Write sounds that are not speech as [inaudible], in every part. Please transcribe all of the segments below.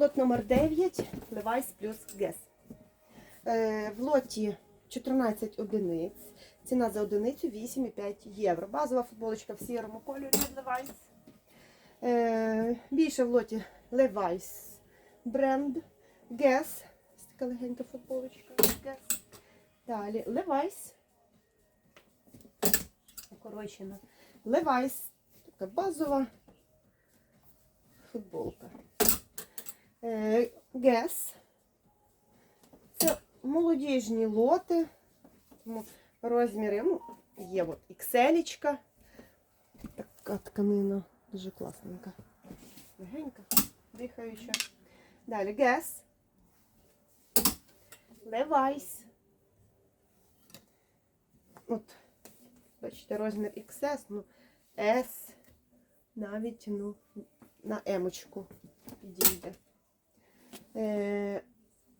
Лот номер 9 Levi's плюс Guess. Е, в лоті 14 одиниць. Ціна за одиницю 8,5 євро. Базова футболочка в сірому кольорі Levi's. Е, більше в лоті Levi's бренд Guess. Така легенька футболочка. Guess. Далі Levi's. Укорочена. Levi's. Така базова футболка. Е, Guess. Це молодіжні лоти. Тому розміри ну, є от XL. Така тканина дуже класненька. Легенька, дихаюча. Далі Guess. Levi's. От, бачите, розмір XS, ну, S, навіть ну, на емочку підійде. Е,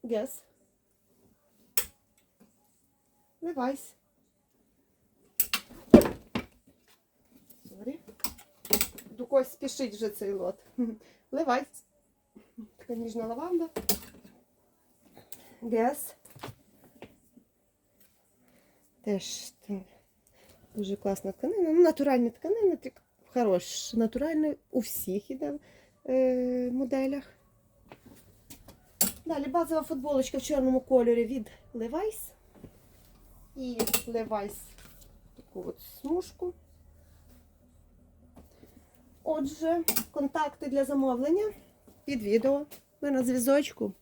Guess. Levi's. Сорі. До когось спішить вже цей лот. [laughs] Levi's. Така ніжна лаванда. Guess. Теж дуже класна тканина. Ну, натуральна тканина, так хорош. Натуральний у всіх іде е, моделях. Далі базова футболочка в чорному кольорі від Levi's. І Levi's таку от смужку. Отже, контакти для замовлення під відео. Ми на зв'язочку.